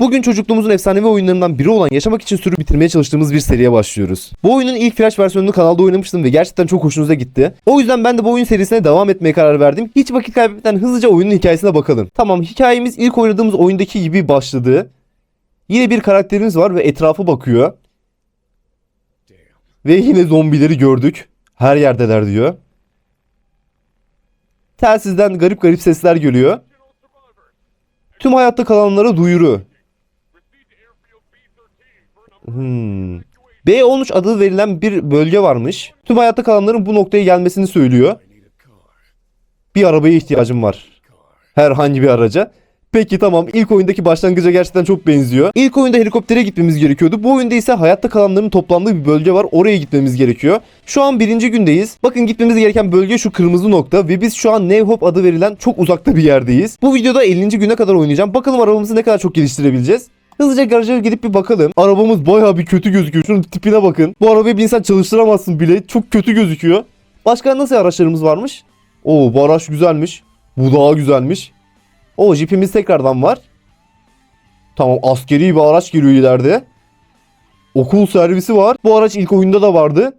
Bugün çocukluğumuzun efsanevi oyunlarından biri olan yaşamak için sürü bitirmeye çalıştığımız bir seriye başlıyoruz. Bu oyunun ilk flash versiyonunu kanalda oynamıştım ve gerçekten çok hoşunuza gitti. O yüzden ben de bu oyun serisine devam etmeye karar verdim. Hiç vakit kaybetmeden hızlıca oyunun hikayesine bakalım. Tamam hikayemiz ilk oynadığımız oyundaki gibi başladı. Yine bir karakterimiz var ve etrafa bakıyor. Ve yine zombileri gördük. Her yerdeler diyor. Telsizden garip garip sesler geliyor. Tüm hayatta kalanlara duyuru. Hmm. B13 adı verilen bir bölge varmış. Tüm hayatta kalanların bu noktaya gelmesini söylüyor. Bir arabaya ihtiyacım var. Herhangi bir araca. Peki tamam ilk oyundaki başlangıca gerçekten çok benziyor. İlk oyunda helikoptere gitmemiz gerekiyordu. Bu oyunda ise hayatta kalanların toplandığı bir bölge var. Oraya gitmemiz gerekiyor. Şu an birinci gündeyiz. Bakın gitmemiz gereken bölge şu kırmızı nokta ve biz şu an New Hope adı verilen çok uzakta bir yerdeyiz. Bu videoda 50. güne kadar oynayacağım. Bakalım arabamızı ne kadar çok geliştirebileceğiz. Hızlıca garaja gidip bir bakalım. Arabamız bayağı bir kötü gözüküyor. Şunun tipine bakın. Bu arabayı bir insan çalıştıramazsın bile. Çok kötü gözüküyor. Başka nasıl araçlarımız varmış? Oo bu araç güzelmiş. Bu daha güzelmiş. O jipimiz tekrardan var. Tamam askeri bir araç geliyor ileride. Okul servisi var. Bu araç ilk oyunda da vardı.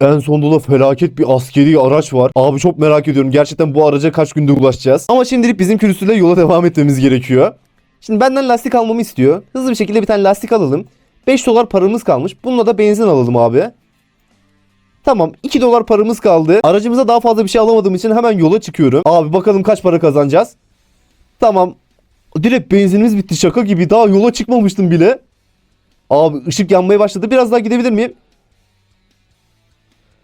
En sonunda da felaket bir askeri araç var. Abi çok merak ediyorum. Gerçekten bu araca kaç günde ulaşacağız. Ama şimdilik bizim külüstüyle yola devam etmemiz gerekiyor. Şimdi benden lastik almamı istiyor. Hızlı bir şekilde bir tane lastik alalım. 5 dolar paramız kalmış. Bununla da benzin alalım abi. Tamam 2 dolar paramız kaldı. Aracımıza daha fazla bir şey alamadığım için hemen yola çıkıyorum. Abi bakalım kaç para kazanacağız. Tamam. Direkt benzinimiz bitti şaka gibi. Daha yola çıkmamıştım bile. Abi ışık yanmaya başladı. Biraz daha gidebilir miyim?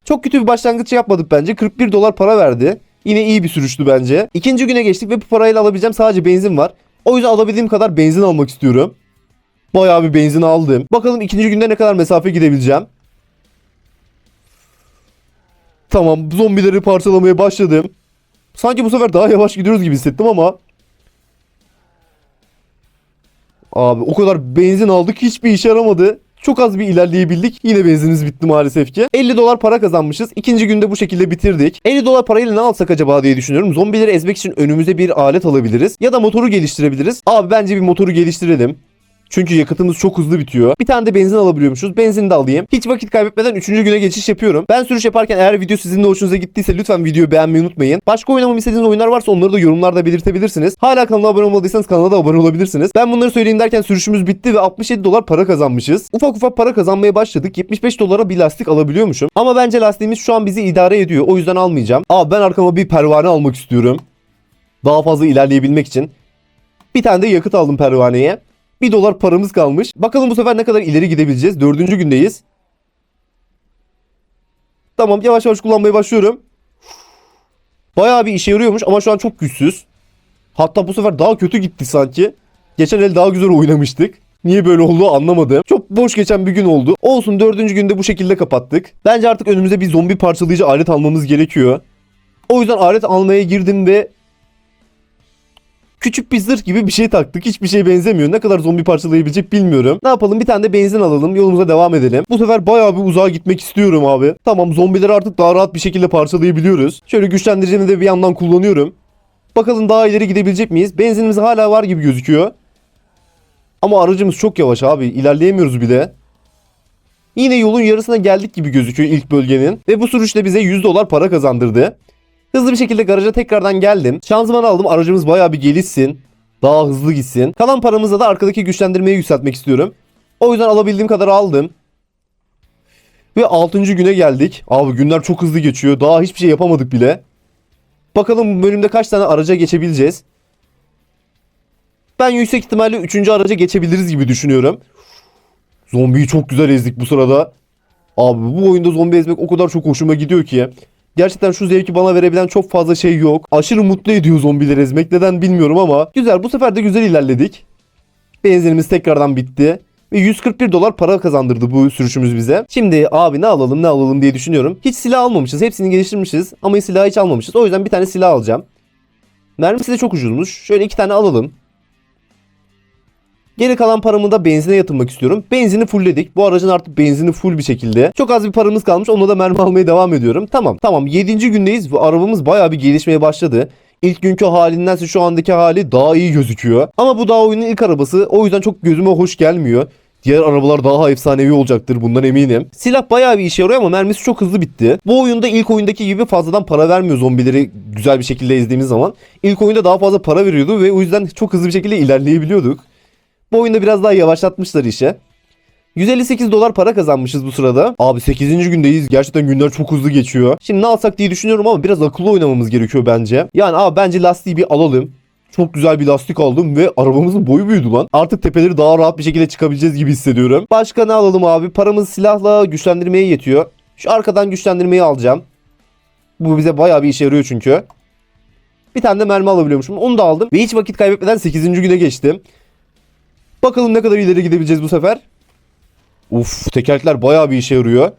Çok kötü bir başlangıç yapmadık bence. 41 dolar para verdi. Yine iyi bir sürüştü bence. İkinci güne geçtik ve bu parayla alabileceğim sadece benzin var. O yüzden alabildiğim kadar benzin almak istiyorum. Bayağı bir benzin aldım. Bakalım ikinci günde ne kadar mesafe gidebileceğim. Tamam zombileri parçalamaya başladım. Sanki bu sefer daha yavaş gidiyoruz gibi hissettim ama. Abi o kadar benzin aldık hiçbir işe yaramadı. Çok az bir ilerleyebildik. Yine benzinimiz bitti maalesef ki. 50 dolar para kazanmışız. İkinci günde bu şekilde bitirdik. 50 dolar parayla ne alsak acaba diye düşünüyorum. Zombileri ezmek için önümüze bir alet alabiliriz. Ya da motoru geliştirebiliriz. Abi bence bir motoru geliştirelim. Çünkü yakıtımız çok hızlı bitiyor. Bir tane de benzin alabiliyormuşuz. Benzin de alayım. Hiç vakit kaybetmeden 3. güne geçiş yapıyorum. Ben sürüş yaparken eğer video sizin de hoşunuza gittiyse lütfen videoyu beğenmeyi unutmayın. Başka oynamamı istediğiniz oyunlar varsa onları da yorumlarda belirtebilirsiniz. Hala kanala abone olmadıysanız kanala da abone olabilirsiniz. Ben bunları söyleyeyim derken sürüşümüz bitti ve 67 dolar para kazanmışız. Ufak ufak para kazanmaya başladık. 75 dolara bir lastik alabiliyormuşum. Ama bence lastiğimiz şu an bizi idare ediyor. O yüzden almayacağım. Aa ben arkama bir pervane almak istiyorum. Daha fazla ilerleyebilmek için. Bir tane de yakıt aldım pervaneye. 1 dolar paramız kalmış. Bakalım bu sefer ne kadar ileri gidebileceğiz. Dördüncü gündeyiz. Tamam yavaş yavaş kullanmaya başlıyorum. Bayağı bir işe yarıyormuş ama şu an çok güçsüz. Hatta bu sefer daha kötü gitti sanki. Geçen el daha güzel oynamıştık. Niye böyle oldu anlamadım. Çok boş geçen bir gün oldu. Olsun dördüncü günde bu şekilde kapattık. Bence artık önümüze bir zombi parçalayıcı alet almamız gerekiyor. O yüzden alet almaya girdim ve küçük bir zırh gibi bir şey taktık. Hiçbir şeye benzemiyor. Ne kadar zombi parçalayabilecek bilmiyorum. Ne yapalım bir tane de benzin alalım. Yolumuza devam edelim. Bu sefer bayağı bir uzağa gitmek istiyorum abi. Tamam zombileri artık daha rahat bir şekilde parçalayabiliyoruz. Şöyle güçlendiricini de bir yandan kullanıyorum. Bakalım daha ileri gidebilecek miyiz? Benzinimiz hala var gibi gözüküyor. Ama aracımız çok yavaş abi. İlerleyemiyoruz bile. Yine yolun yarısına geldik gibi gözüküyor ilk bölgenin. Ve bu sürüşle bize 100 dolar para kazandırdı. Hızlı bir şekilde garaja tekrardan geldim. Şanzıman aldım. Aracımız bayağı bir gelişsin. Daha hızlı gitsin. Kalan paramızla da arkadaki güçlendirmeyi yükseltmek istiyorum. O yüzden alabildiğim kadar aldım. Ve 6. güne geldik. Abi günler çok hızlı geçiyor. Daha hiçbir şey yapamadık bile. Bakalım bu bölümde kaç tane araca geçebileceğiz. Ben yüksek ihtimalle 3. araca geçebiliriz gibi düşünüyorum. Zombiyi çok güzel ezdik bu sırada. Abi bu oyunda zombi ezmek o kadar çok hoşuma gidiyor ki. Gerçekten şu zevki bana verebilen çok fazla şey yok. Aşırı mutlu ediyor zombileri ezmek. Neden bilmiyorum ama. Güzel bu sefer de güzel ilerledik. Benzinimiz tekrardan bitti. Ve 141 dolar para kazandırdı bu sürüşümüz bize. Şimdi abi ne alalım ne alalım diye düşünüyorum. Hiç silah almamışız. Hepsini geliştirmişiz. Ama silah hiç almamışız. O yüzden bir tane silah alacağım. Mermisi de çok ucuzmuş. Şöyle iki tane alalım. Geri kalan paramı da benzine yatırmak istiyorum. Benzini fullledik. Bu aracın artık benzini full bir şekilde. Çok az bir paramız kalmış. Onunla da mermi almaya devam ediyorum. Tamam tamam 7. gündeyiz. Bu arabamız bayağı bir gelişmeye başladı. İlk günkü halindense şu andaki hali daha iyi gözüküyor. Ama bu daha oyunun ilk arabası. O yüzden çok gözüme hoş gelmiyor. Diğer arabalar daha efsanevi olacaktır bundan eminim. Silah bayağı bir işe yarıyor ama mermisi çok hızlı bitti. Bu oyunda ilk oyundaki gibi fazladan para vermiyor zombileri güzel bir şekilde ezdiğimiz zaman. İlk oyunda daha fazla para veriyordu ve o yüzden çok hızlı bir şekilde ilerleyebiliyorduk. Bu oyunda biraz daha yavaşlatmışlar işe. 158 dolar para kazanmışız bu sırada. Abi 8. gündeyiz. Gerçekten günler çok hızlı geçiyor. Şimdi ne alsak diye düşünüyorum ama biraz akıllı oynamamız gerekiyor bence. Yani abi bence lastiği bir alalım. Çok güzel bir lastik aldım ve arabamızın boyu büyüdü lan. Artık tepeleri daha rahat bir şekilde çıkabileceğiz gibi hissediyorum. Başka ne alalım abi? Paramız silahla güçlendirmeye yetiyor. Şu arkadan güçlendirmeyi alacağım. Bu bize bayağı bir işe yarıyor çünkü. Bir tane de mermi alabiliyormuşum. Onu da aldım. Ve hiç vakit kaybetmeden 8. güne geçtim. Bakalım ne kadar ileri gidebileceğiz bu sefer. Uf tekerlekler bayağı bir işe yarıyor.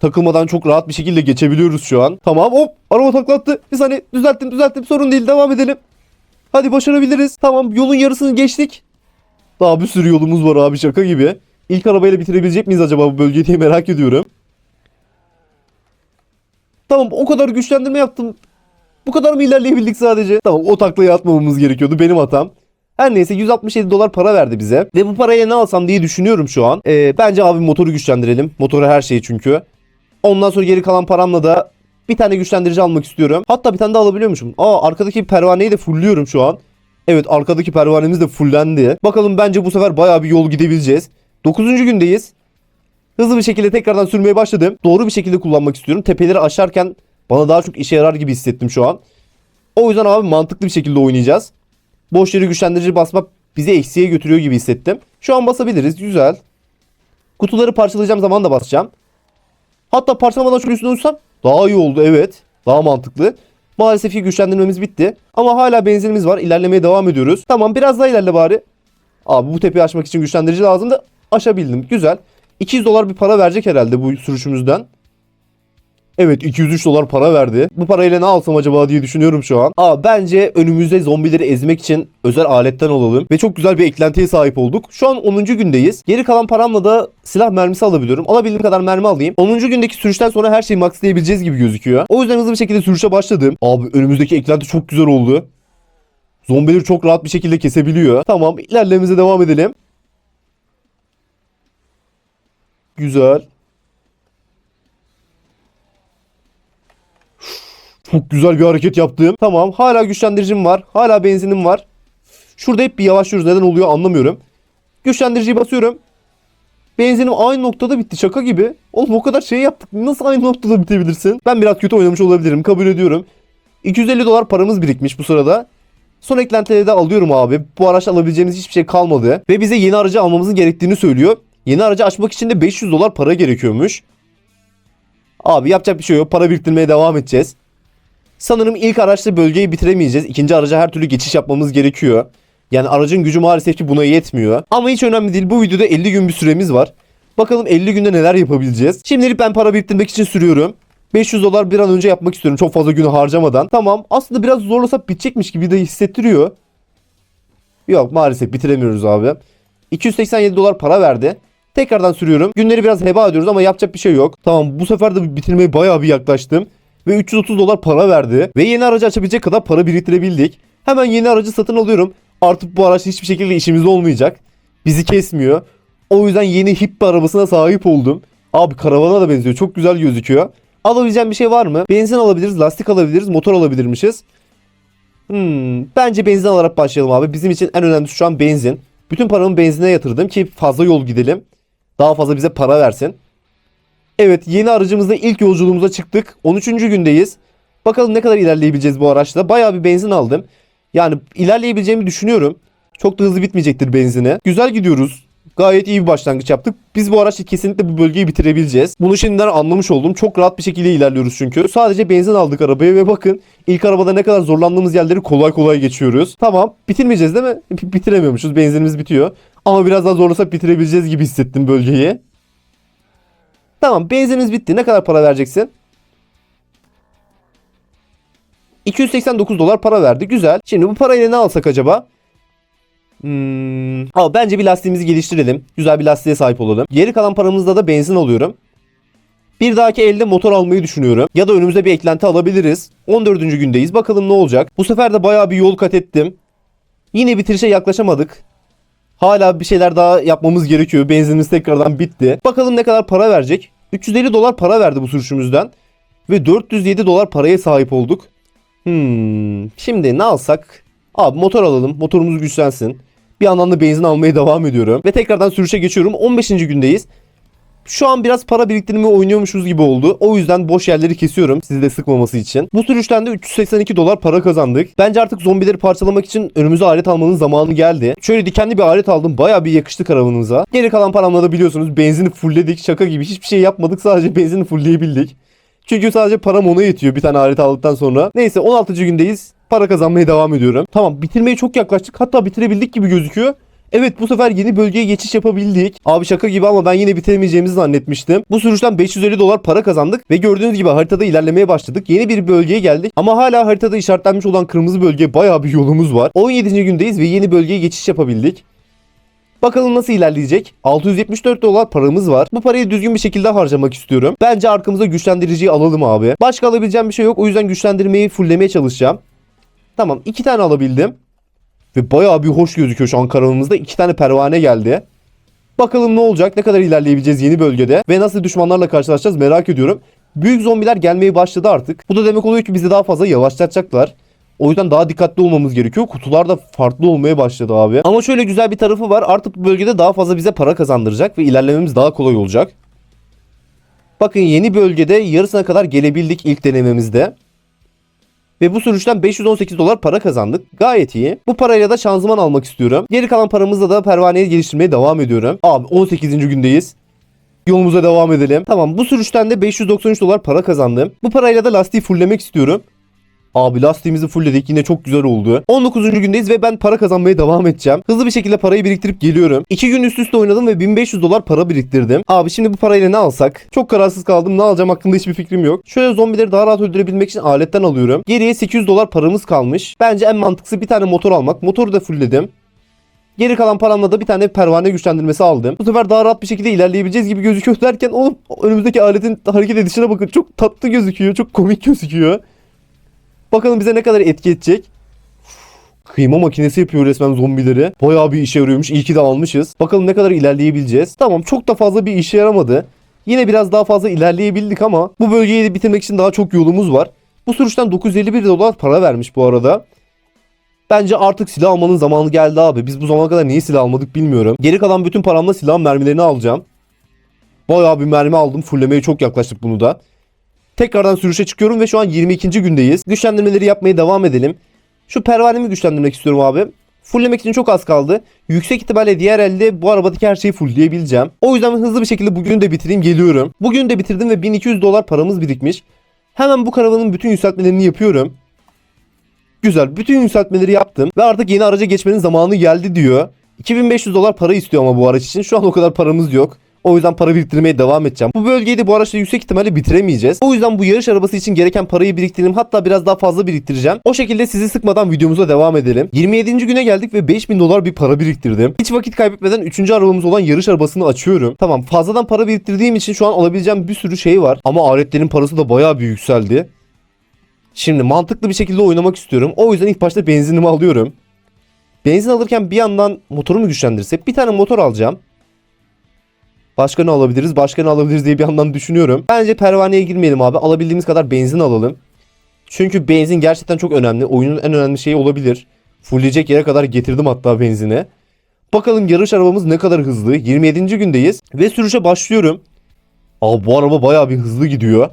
Takılmadan çok rahat bir şekilde geçebiliyoruz şu an. Tamam hop araba taklattı. Bir saniye düzelttim düzelttim sorun değil devam edelim. Hadi başarabiliriz. Tamam yolun yarısını geçtik. Daha bir sürü yolumuz var abi şaka gibi. İlk arabayla bitirebilecek miyiz acaba bu bölgeyi diye merak ediyorum. Tamam o kadar güçlendirme yaptım. Bu kadar mı ilerleyebildik sadece? Tamam o taklayı atmamamız gerekiyordu benim hatam. Her neyse 167 dolar para verdi bize. Ve bu paraya ne alsam diye düşünüyorum şu an. Ee, bence abi motoru güçlendirelim. Motoru her şey çünkü. Ondan sonra geri kalan paramla da bir tane güçlendirici almak istiyorum. Hatta bir tane daha alabiliyormuşum. Aa arkadaki pervaneyi de fullüyorum şu an. Evet arkadaki pervanemiz de fullendi. Bakalım bence bu sefer bayağı bir yol gidebileceğiz. 9. gündeyiz. Hızlı bir şekilde tekrardan sürmeye başladım. Doğru bir şekilde kullanmak istiyorum. Tepeleri aşarken bana daha çok işe yarar gibi hissettim şu an. O yüzden abi mantıklı bir şekilde oynayacağız. Boş yere güçlendirici basmak bizi eksiye götürüyor gibi hissettim. Şu an basabiliriz. Güzel. Kutuları parçalayacağım zaman da basacağım. Hatta parçalamadan şöyle üstüne uçsam daha iyi oldu evet. Daha mantıklı. Maalesef ki güçlendirmemiz bitti. Ama hala benzinimiz var. İlerlemeye devam ediyoruz. Tamam biraz daha ilerle bari. Abi bu tepeyi aşmak için güçlendirici lazım da aşabildim. Güzel. 200 dolar bir para verecek herhalde bu sürüşümüzden. Evet 203 dolar para verdi. Bu parayla ne alsam acaba diye düşünüyorum şu an. Aa bence önümüzde zombileri ezmek için özel aletten alalım. Ve çok güzel bir eklentiye sahip olduk. Şu an 10. gündeyiz. Geri kalan paramla da silah mermisi alabiliyorum. Alabildiğim kadar mermi alayım. 10. gündeki sürüşten sonra her şeyi maxlayabileceğiz gibi gözüküyor. O yüzden hızlı bir şekilde sürüşe başladım. Abi önümüzdeki eklenti çok güzel oldu. Zombileri çok rahat bir şekilde kesebiliyor. Tamam ilerlememize devam edelim. Güzel. Çok güzel bir hareket yaptım. Tamam hala güçlendiricim var. Hala benzinim var. Şurada hep bir yavaşlıyoruz. Neden oluyor anlamıyorum. Güçlendiriciyi basıyorum. Benzinim aynı noktada bitti. Şaka gibi. Oğlum o kadar şey yaptık. Nasıl aynı noktada bitebilirsin? Ben biraz kötü oynamış olabilirim. Kabul ediyorum. 250 dolar paramız birikmiş bu sırada. Son eklentileri de alıyorum abi. Bu araç alabileceğimiz hiçbir şey kalmadı. Ve bize yeni aracı almamızın gerektiğini söylüyor. Yeni aracı açmak için de 500 dolar para gerekiyormuş. Abi yapacak bir şey yok. Para biriktirmeye devam edeceğiz. Sanırım ilk araçla bölgeyi bitiremeyeceğiz. İkinci araca her türlü geçiş yapmamız gerekiyor. Yani aracın gücü maalesef ki buna yetmiyor. Ama hiç önemli değil. Bu videoda 50 gün bir süremiz var. Bakalım 50 günde neler yapabileceğiz. Şimdilik ben para biriktirmek için sürüyorum. 500 dolar bir an önce yapmak istiyorum. Çok fazla günü harcamadan. Tamam. Aslında biraz zorlasak bitecekmiş gibi de hissettiriyor. Yok maalesef bitiremiyoruz abi. 287 dolar para verdi. Tekrardan sürüyorum. Günleri biraz heba ediyoruz ama yapacak bir şey yok. Tamam bu sefer de bitirmeye bayağı bir yaklaştım. Ve 330 dolar para verdi. Ve yeni aracı açabilecek kadar para biriktirebildik. Hemen yeni aracı satın alıyorum. Artık bu araç hiçbir şekilde işimizde olmayacak. Bizi kesmiyor. O yüzden yeni hip bir arabasına sahip oldum. Abi karavana da benziyor. Çok güzel gözüküyor. Alabileceğim bir şey var mı? Benzin alabiliriz, lastik alabiliriz, motor alabilirmişiz. Hmm, bence benzin alarak başlayalım abi. Bizim için en önemlisi şu an benzin. Bütün paramı benzine yatırdım ki fazla yol gidelim. Daha fazla bize para versin. Evet yeni aracımızla ilk yolculuğumuza çıktık. 13. gündeyiz. Bakalım ne kadar ilerleyebileceğiz bu araçla. Bayağı bir benzin aldım. Yani ilerleyebileceğimi düşünüyorum. Çok da hızlı bitmeyecektir benzine. Güzel gidiyoruz. Gayet iyi bir başlangıç yaptık. Biz bu araçla kesinlikle bu bölgeyi bitirebileceğiz. Bunu şimdiden anlamış oldum. Çok rahat bir şekilde ilerliyoruz çünkü. Sadece benzin aldık arabaya ve bakın ilk arabada ne kadar zorlandığımız yerleri kolay kolay geçiyoruz. Tamam bitirmeyeceğiz değil mi? B- bitiremiyormuşuz. Benzinimiz bitiyor. Ama biraz daha zorlasak bitirebileceğiz gibi hissettim bölgeyi. Tamam benzinimiz bitti. Ne kadar para vereceksin? 289 dolar para verdi. Güzel. Şimdi bu parayla ne alsak acaba? Hmm. Aa, bence bir lastiğimizi geliştirelim. Güzel bir lastiğe sahip olalım. Geri kalan paramızda da benzin alıyorum. Bir dahaki elde motor almayı düşünüyorum. Ya da önümüze bir eklenti alabiliriz. 14. gündeyiz. Bakalım ne olacak. Bu sefer de bayağı bir yol kat ettim. Yine bitirişe yaklaşamadık. Hala bir şeyler daha yapmamız gerekiyor. Benzinimiz tekrardan bitti. Bakalım ne kadar para verecek. 350 dolar para verdi bu sürüşümüzden. Ve 407 dolar paraya sahip olduk. Hmm, şimdi ne alsak? Abi motor alalım. Motorumuz güçlensin. Bir yandan da benzin almaya devam ediyorum. Ve tekrardan sürüşe geçiyorum. 15. gündeyiz. Şu an biraz para biriktirme oynuyormuşuz gibi oldu. O yüzden boş yerleri kesiyorum sizi de sıkmaması için. Bu sürüşten de 382 dolar para kazandık. Bence artık zombileri parçalamak için önümüze alet almanın zamanı geldi. Şöyle dikenli bir alet aldım. Baya bir yakıştı karavanımıza. Geri kalan paramla da biliyorsunuz benzini fullledik. Şaka gibi hiçbir şey yapmadık. Sadece benzini fullleyebildik. Çünkü sadece param ona yetiyor bir tane alet aldıktan sonra. Neyse 16. gündeyiz. Para kazanmaya devam ediyorum. Tamam bitirmeye çok yaklaştık. Hatta bitirebildik gibi gözüküyor. Evet bu sefer yeni bölgeye geçiş yapabildik. Abi şaka gibi ama ben yine bitiremeyeceğimizi zannetmiştim. Bu sürüşten 550 dolar para kazandık ve gördüğünüz gibi haritada ilerlemeye başladık. Yeni bir bölgeye geldik ama hala haritada işaretlenmiş olan kırmızı bölgeye bayağı bir yolumuz var. 17. gündeyiz ve yeni bölgeye geçiş yapabildik. Bakalım nasıl ilerleyecek? 674 dolar paramız var. Bu parayı düzgün bir şekilde harcamak istiyorum. Bence arkamıza güçlendiriciyi alalım abi. Başka alabileceğim bir şey yok. O yüzden güçlendirmeyi fulllemeye çalışacağım. Tamam iki tane alabildim. Ve bayağı bir hoş gözüküyor şu an karavanımızda. iki tane pervane geldi. Bakalım ne olacak? Ne kadar ilerleyebileceğiz yeni bölgede? Ve nasıl düşmanlarla karşılaşacağız merak ediyorum. Büyük zombiler gelmeye başladı artık. Bu da demek oluyor ki bizi daha fazla yavaşlatacaklar. O yüzden daha dikkatli olmamız gerekiyor. Kutular da farklı olmaya başladı abi. Ama şöyle güzel bir tarafı var. Artık bu bölgede daha fazla bize para kazandıracak ve ilerlememiz daha kolay olacak. Bakın yeni bölgede yarısına kadar gelebildik ilk denememizde. Ve bu sürüşten 518 dolar para kazandık. Gayet iyi. Bu parayla da şanzıman almak istiyorum. Geri kalan paramızla da pervaneyi geliştirmeye devam ediyorum. Abi 18. gündeyiz. Yolumuza devam edelim. Tamam bu sürüşten de 593 dolar para kazandım. Bu parayla da lastiği fulllemek istiyorum. Abi lastiğimizi fullledik yine çok güzel oldu. 19. gündeyiz ve ben para kazanmaya devam edeceğim. Hızlı bir şekilde parayı biriktirip geliyorum. 2 gün üst üste oynadım ve 1500 dolar para biriktirdim. Abi şimdi bu parayla ne alsak? Çok kararsız kaldım. Ne alacağım hakkında hiçbir fikrim yok. Şöyle zombileri daha rahat öldürebilmek için aletten alıyorum. Geriye 800 dolar paramız kalmış. Bence en mantıklısı bir tane motor almak. Motoru da fullledim. Geri kalan paramla da bir tane pervane güçlendirmesi aldım. Bu sefer daha rahat bir şekilde ilerleyebileceğiz gibi gözüküyor derken oğlum önümüzdeki aletin hareket edişine bakın. Çok tatlı gözüküyor. Çok komik gözüküyor. Bakalım bize ne kadar etki edecek. Kıyma makinesi yapıyor resmen zombileri. Bayağı bir işe yarıyormuş. İyi ki de almışız. Bakalım ne kadar ilerleyebileceğiz. Tamam çok da fazla bir işe yaramadı. Yine biraz daha fazla ilerleyebildik ama bu bölgeyi de bitirmek için daha çok yolumuz var. Bu sürüşten 951 dolar para vermiş bu arada. Bence artık silah almanın zamanı geldi abi. Biz bu zamana kadar niye silah almadık bilmiyorum. Geri kalan bütün paramla silah mermilerini alacağım. Bayağı bir mermi aldım. Fullemeye çok yaklaştık bunu da. Tekrardan sürüşe çıkıyorum ve şu an 22. gündeyiz. Güçlendirmeleri yapmaya devam edelim. Şu pervanemi güçlendirmek istiyorum abi. Fulllemek için çok az kaldı. Yüksek ihtimalle diğer elde bu arabadaki her şeyi fullleyebileceğim. O yüzden hızlı bir şekilde bugün de bitireyim geliyorum. Bugün de bitirdim ve 1200 dolar paramız birikmiş. Hemen bu karavanın bütün yükseltmelerini yapıyorum. Güzel. Bütün yükseltmeleri yaptım. Ve artık yeni araca geçmenin zamanı geldi diyor. 2500 dolar para istiyor ama bu araç için. Şu an o kadar paramız yok. O yüzden para biriktirmeye devam edeceğim. Bu bölgeyi de bu araçla yüksek ihtimalle bitiremeyeceğiz. O yüzden bu yarış arabası için gereken parayı biriktireyim. Hatta biraz daha fazla biriktireceğim. O şekilde sizi sıkmadan videomuza devam edelim. 27. güne geldik ve 5000 dolar bir para biriktirdim. Hiç vakit kaybetmeden 3. arabamız olan yarış arabasını açıyorum. Tamam fazladan para biriktirdiğim için şu an alabileceğim bir sürü şey var. Ama aletlerin parası da bayağı bir yükseldi. Şimdi mantıklı bir şekilde oynamak istiyorum. O yüzden ilk başta benzinimi alıyorum. Benzin alırken bir yandan motorumu güçlendirsek bir tane motor alacağım. Başka ne alabiliriz? Başka ne alabiliriz diye bir yandan düşünüyorum. Bence pervaneye girmeyelim abi. Alabildiğimiz kadar benzin alalım. Çünkü benzin gerçekten çok önemli. Oyunun en önemli şeyi olabilir. Fullleyecek yere kadar getirdim hatta benzini. Bakalım yarış arabamız ne kadar hızlı. 27. gündeyiz ve sürüşe başlıyorum. Abi bu araba bayağı bir hızlı gidiyor.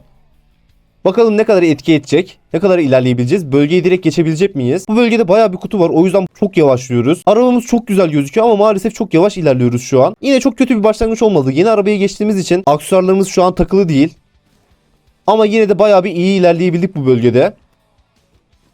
Bakalım ne kadar etki edecek? Ne kadar ilerleyebileceğiz? Bölgeyi direkt geçebilecek miyiz? Bu bölgede bayağı bir kutu var. O yüzden çok yavaşlıyoruz. Arabamız çok güzel gözüküyor ama maalesef çok yavaş ilerliyoruz şu an. Yine çok kötü bir başlangıç olmadı. Yeni arabaya geçtiğimiz için aksesuarlarımız şu an takılı değil. Ama yine de bayağı bir iyi ilerleyebildik bu bölgede.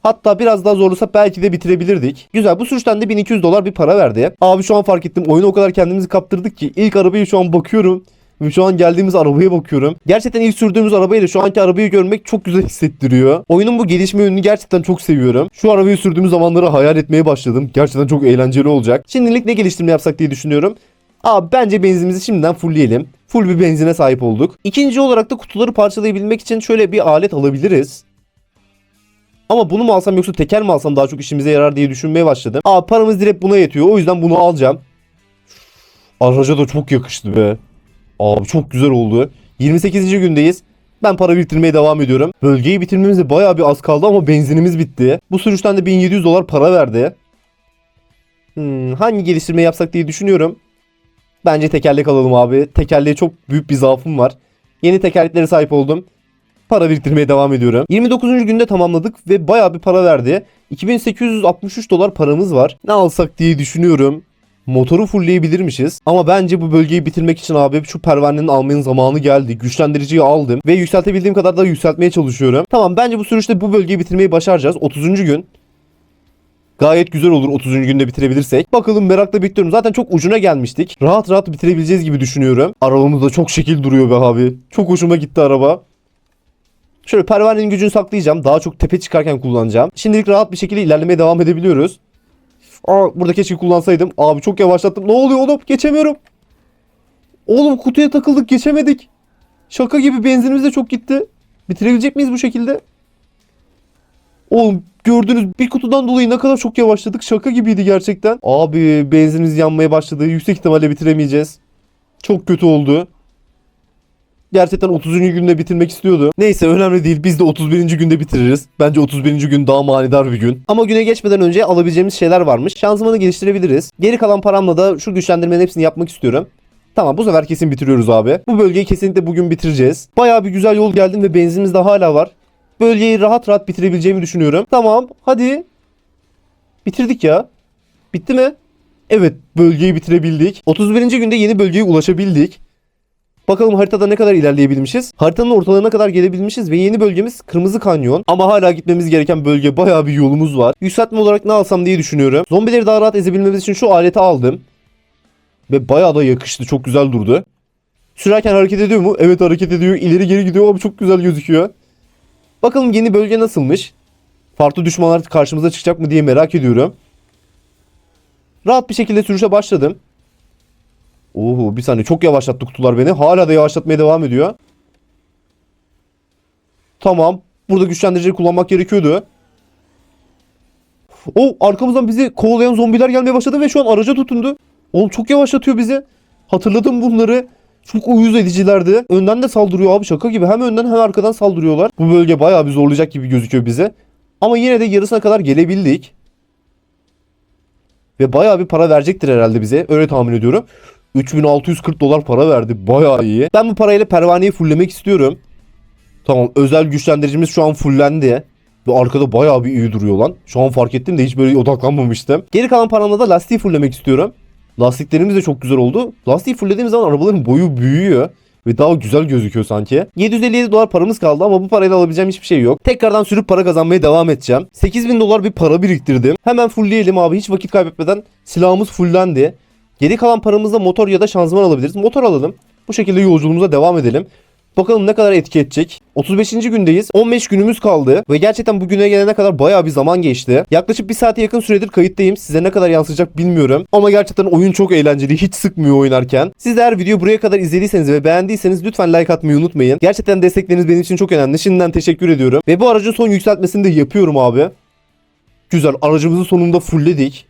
Hatta biraz daha zorlusa belki de bitirebilirdik. Güzel bu sürüşten de 1200 dolar bir para verdi. Abi şu an fark ettim. Oyunu o kadar kendimizi kaptırdık ki ilk arabayı şu an bakıyorum. Ve şu an geldiğimiz arabaya bakıyorum. Gerçekten ilk sürdüğümüz arabayla şu anki arabayı görmek çok güzel hissettiriyor. Oyunun bu gelişme yönünü gerçekten çok seviyorum. Şu arabayı sürdüğümüz zamanları hayal etmeye başladım. Gerçekten çok eğlenceli olacak. Şimdilik ne geliştirme yapsak diye düşünüyorum. Abi bence benzinimizi şimdiden fullleyelim. Full bir benzine sahip olduk. İkinci olarak da kutuları parçalayabilmek için şöyle bir alet alabiliriz. Ama bunu mu alsam yoksa teker mi alsam daha çok işimize yarar diye düşünmeye başladım. Aa paramız direkt buna yetiyor. O yüzden bunu alacağım. Araca da çok yakıştı be. Abi çok güzel oldu. 28. gündeyiz. Ben para biriktirmeye devam ediyorum. Bölgeyi bitirmemize bayağı bir az kaldı ama benzinimiz bitti. Bu sürüşten de 1700 dolar para verdi. Hmm, hangi geliştirme yapsak diye düşünüyorum. Bence tekerlek alalım abi. Tekerleğe çok büyük bir zaafım var. Yeni tekerleklere sahip oldum. Para biriktirmeye devam ediyorum. 29. günde tamamladık ve bayağı bir para verdi. 2863 dolar paramız var. Ne alsak diye düşünüyorum. Motoru fullleyebilirmişiz. Ama bence bu bölgeyi bitirmek için abi şu pervanenin almanın zamanı geldi. Güçlendiriciyi aldım ve yükseltebildiğim kadar da yükseltmeye çalışıyorum. Tamam bence bu sürüşte bu bölgeyi bitirmeyi başaracağız. 30. gün. Gayet güzel olur 30. günde bitirebilirsek. Bakalım merakla bekliyorum. Zaten çok ucuna gelmiştik. Rahat rahat bitirebileceğiz gibi düşünüyorum. Arabamız da çok şekil duruyor be abi. Çok hoşuma gitti araba. Şöyle pervanenin gücünü saklayacağım. Daha çok tepe çıkarken kullanacağım. Şimdilik rahat bir şekilde ilerlemeye devam edebiliyoruz. Aa, burada keşke kullansaydım. Abi çok yavaşlattım. Ne oluyor oğlum? Geçemiyorum. Oğlum kutuya takıldık geçemedik. Şaka gibi benzinimiz de çok gitti. Bitirebilecek miyiz bu şekilde? Oğlum gördünüz bir kutudan dolayı ne kadar çok yavaşladık. Şaka gibiydi gerçekten. Abi benzinimiz yanmaya başladı. Yüksek ihtimalle bitiremeyeceğiz. Çok kötü oldu. Gerçekten 30. günde bitirmek istiyordu. Neyse önemli değil. Biz de 31. günde bitiririz. Bence 31. gün daha manidar bir gün. Ama güne geçmeden önce alabileceğimiz şeyler varmış. Şanzımanı geliştirebiliriz. Geri kalan paramla da şu güçlendirmenin hepsini yapmak istiyorum. Tamam bu sefer kesin bitiriyoruz abi. Bu bölgeyi kesinlikle bugün bitireceğiz. Bayağı bir güzel yol geldim ve benzinimiz de hala var. Bölgeyi rahat rahat bitirebileceğimi düşünüyorum. Tamam hadi. Bitirdik ya. Bitti mi? Evet bölgeyi bitirebildik. 31. günde yeni bölgeye ulaşabildik. Bakalım haritada ne kadar ilerleyebilmişiz. Haritanın ortalarına kadar gelebilmişiz ve yeni bölgemiz Kırmızı Kanyon. Ama hala gitmemiz gereken bölge bayağı bir yolumuz var. Yükseltme olarak ne alsam diye düşünüyorum. Zombileri daha rahat ezebilmemiz için şu aleti aldım. Ve bayağı da yakıştı. Çok güzel durdu. Sürerken hareket ediyor mu? Evet hareket ediyor. İleri geri gidiyor ama çok güzel gözüküyor. Bakalım yeni bölge nasılmış? Farklı düşmanlar karşımıza çıkacak mı diye merak ediyorum. Rahat bir şekilde sürüşe başladım. Oo bir saniye çok yavaşlattı kutular beni. Hala da yavaşlatmaya devam ediyor. Tamam. Burada güçlendiriciyi kullanmak gerekiyordu. O arkamızdan bizi kovalayan zombiler gelmeye başladı ve şu an araca tutundu. Oğlum çok yavaşlatıyor bizi. Hatırladım bunları. Çok uyuz edicilerdi. Önden de saldırıyor abi şaka gibi. Hem önden hem arkadan saldırıyorlar. Bu bölge bayağı bir zorlayacak gibi gözüküyor bize. Ama yine de yarısına kadar gelebildik. Ve bayağı bir para verecektir herhalde bize. Öyle tahmin ediyorum. 3640 dolar para verdi. Bayağı iyi. Ben bu parayla pervaneyi fulllemek istiyorum. Tamam özel güçlendiricimiz şu an fullendi. Ve arkada bayağı bir iyi duruyor lan. Şu an fark ettim de hiç böyle odaklanmamıştım. Geri kalan paramla da lastiği fulllemek istiyorum. Lastiklerimiz de çok güzel oldu. Lastiği fulllediğimiz zaman arabaların boyu büyüyor. Ve daha güzel gözüküyor sanki. 757 dolar paramız kaldı ama bu parayla alabileceğim hiçbir şey yok. Tekrardan sürüp para kazanmaya devam edeceğim. 8000 dolar bir para biriktirdim. Hemen fullleyelim abi hiç vakit kaybetmeden. Silahımız fullendi. Geri kalan paramızla motor ya da şanzıman alabiliriz. Motor alalım. Bu şekilde yolculuğumuza devam edelim. Bakalım ne kadar etki edecek. 35. gündeyiz. 15 günümüz kaldı. Ve gerçekten bugüne gelene kadar bayağı bir zaman geçti. Yaklaşık bir saate yakın süredir kayıttayım. Size ne kadar yansıyacak bilmiyorum. Ama gerçekten oyun çok eğlenceli. Hiç sıkmıyor oynarken. Siz de eğer videoyu buraya kadar izlediyseniz ve beğendiyseniz lütfen like atmayı unutmayın. Gerçekten destekleriniz benim için çok önemli. Şimdiden teşekkür ediyorum. Ve bu aracın son yükseltmesini de yapıyorum abi. Güzel. Aracımızı sonunda fullledik.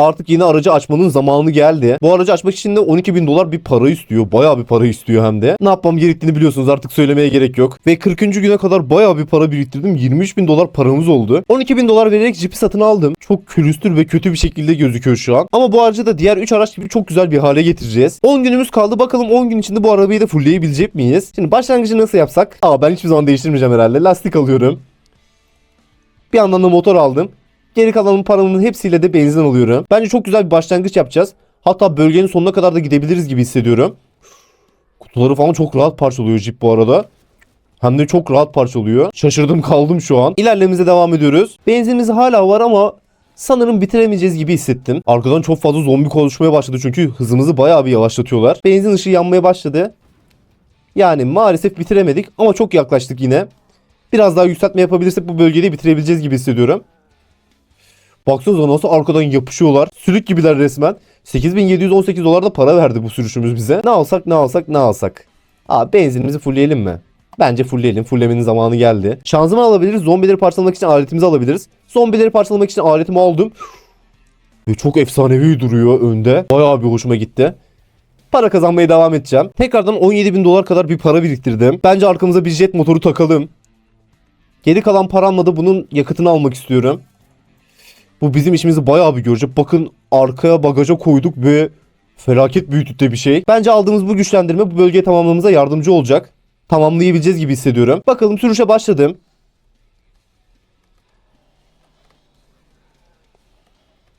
Artık yeni aracı açmanın zamanı geldi. Bu aracı açmak için de 12 bin dolar bir para istiyor. Bayağı bir para istiyor hem de. Ne yapmam gerektiğini biliyorsunuz artık söylemeye gerek yok. Ve 40. güne kadar bayağı bir para biriktirdim. 23 bin dolar paramız oldu. 12 bin dolar vererek jipi satın aldım. Çok külüstür ve kötü bir şekilde gözüküyor şu an. Ama bu aracı da diğer 3 araç gibi çok güzel bir hale getireceğiz. 10 günümüz kaldı. Bakalım 10 gün içinde bu arabayı da fullleyebilecek miyiz? Şimdi başlangıcı nasıl yapsak? Aa ben hiçbir zaman değiştirmeyeceğim herhalde. Lastik alıyorum. Bir yandan da motor aldım. Geri kalan paramın hepsiyle de benzin alıyorum. Bence çok güzel bir başlangıç yapacağız. Hatta bölgenin sonuna kadar da gidebiliriz gibi hissediyorum. Kutuları falan çok rahat parçalıyor Jeep bu arada. Hem de çok rahat parçalıyor. Şaşırdım kaldım şu an. İlerlememize devam ediyoruz. Benzinimiz hala var ama sanırım bitiremeyeceğiz gibi hissettim. Arkadan çok fazla zombi konuşmaya başladı çünkü hızımızı bayağı bir yavaşlatıyorlar. Benzin ışığı yanmaya başladı. Yani maalesef bitiremedik ama çok yaklaştık yine. Biraz daha yükseltme yapabilirsek bu bölgeyi bitirebileceğiz gibi hissediyorum. Baksanıza nasıl arkadan yapışıyorlar. Sülük gibiler resmen. 8718 dolar da para verdi bu sürüşümüz bize. Ne alsak ne alsak ne alsak. Abi benzinimizi fullleyelim mi? Bence fullleyelim. Fulllemenin zamanı geldi. Şanzıman alabiliriz. Zombileri parçalamak için aletimizi alabiliriz. Zombileri parçalamak için aletimi aldım. Ve çok efsanevi duruyor önde. Bayağı bir hoşuma gitti. Para kazanmaya devam edeceğim. Tekrardan 17 bin dolar kadar bir para biriktirdim. Bence arkamıza bir jet motoru takalım. Geri kalan paramla da bunun yakıtını almak istiyorum. Bu bizim işimizi bayağı bir görecek. Bakın arkaya bagaja koyduk ve felaket büyüklükte bir şey. Bence aldığımız bu güçlendirme bu bölgeyi tamamlamamıza yardımcı olacak. Tamamlayabileceğiz gibi hissediyorum. Bakalım sürüşe başladım.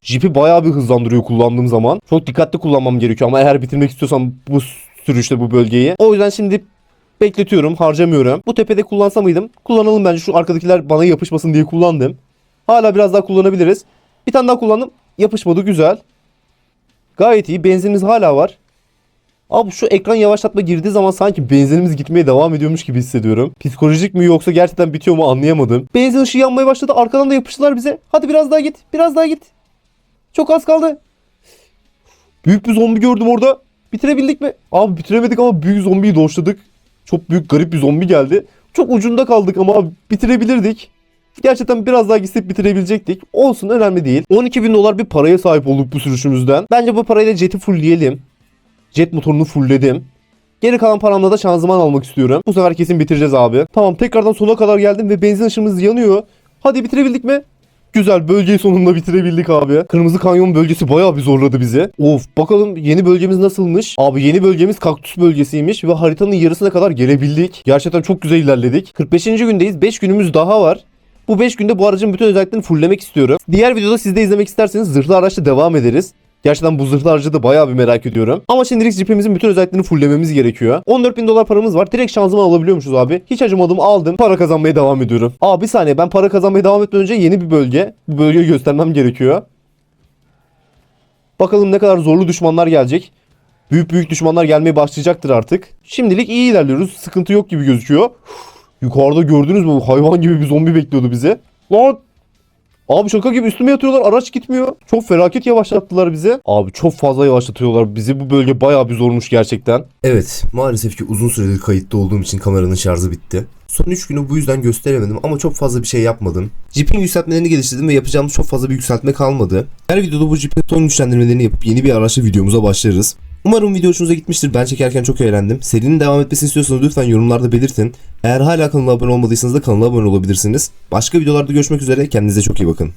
Jeep'i bayağı bir hızlandırıyor kullandığım zaman. Çok dikkatli kullanmam gerekiyor ama eğer bitirmek istiyorsam bu sürüşte bu bölgeyi. O yüzden şimdi bekletiyorum, harcamıyorum. Bu tepede kullansam mıydım? Kullanalım bence. Şu arkadakiler bana yapışmasın diye kullandım. Hala biraz daha kullanabiliriz. Bir tane daha kullandım. Yapışmadı güzel. Gayet iyi. Benzinimiz hala var. Abi şu ekran yavaşlatma girdiği zaman sanki benzinimiz gitmeye devam ediyormuş gibi hissediyorum. Psikolojik mi yoksa gerçekten bitiyor mu anlayamadım. Benzin ışığı yanmaya başladı. Arkadan da yapıştılar bize. Hadi biraz daha git. Biraz daha git. Çok az kaldı. Büyük bir zombi gördüm orada. Bitirebildik mi? Abi bitiremedik ama büyük zombiyi doşladık. Çok büyük garip bir zombi geldi. Çok ucunda kaldık ama abi bitirebilirdik. Gerçekten biraz daha gitsek bitirebilecektik. Olsun önemli değil. 12 bin dolar bir paraya sahip olduk bu sürüşümüzden. Bence bu parayla jeti fullleyelim. Jet motorunu fullledim. Geri kalan paramla da şanzıman almak istiyorum. Bu sefer kesin bitireceğiz abi. Tamam tekrardan sona kadar geldim ve benzin ışığımız yanıyor. Hadi bitirebildik mi? Güzel bölgeyi sonunda bitirebildik abi. Kırmızı kanyon bölgesi bayağı bir zorladı bizi. Of bakalım yeni bölgemiz nasılmış? Abi yeni bölgemiz kaktüs bölgesiymiş ve haritanın yarısına kadar gelebildik. Gerçekten çok güzel ilerledik. 45. gündeyiz. 5 günümüz daha var. Bu 5 günde bu aracın bütün özelliklerini fulllemek istiyorum. Diğer videoda siz de izlemek isterseniz zırhlı araçla devam ederiz. Gerçekten bu zırhlı aracı da bayağı bir merak ediyorum. Ama şimdilik jipimizin bütün özelliklerini fulllememiz gerekiyor. 14 bin dolar paramız var. Direkt şanzıman alabiliyormuşuz abi. Hiç acımadım aldım. Para kazanmaya devam ediyorum. Aa bir saniye ben para kazanmaya devam etmeden önce yeni bir bölge. Bu bölgeyi göstermem gerekiyor. Bakalım ne kadar zorlu düşmanlar gelecek. Büyük büyük düşmanlar gelmeye başlayacaktır artık. Şimdilik iyi ilerliyoruz. Sıkıntı yok gibi gözüküyor. Yukarıda gördünüz mü? Hayvan gibi bir zombi bekliyordu bizi. Lan Abi şaka gibi üstüme yatıyorlar araç gitmiyor. Çok felaket yavaşlattılar bizi. Abi çok fazla yavaşlatıyorlar bizi. Bu bölge bayağı bir zormuş gerçekten. Evet, maalesef ki uzun süredir kayıtta olduğum için kameranın şarjı bitti. Son 3 günü bu yüzden gösteremedim ama çok fazla bir şey yapmadım. Jeep'in yükseltmelerini geliştirdim ve yapacağımız çok fazla bir yükseltme kalmadı. Her videoda bu Jeep'in son güçlendirmelerini yapıp yeni bir araçla videomuza başlarız. Umarım video hoşunuza gitmiştir. Ben çekerken çok eğlendim. Serinin devam etmesini istiyorsanız lütfen yorumlarda belirtin. Eğer hala kanala abone olmadıysanız da kanala abone olabilirsiniz. Başka videolarda görüşmek üzere. Kendinize çok iyi bakın.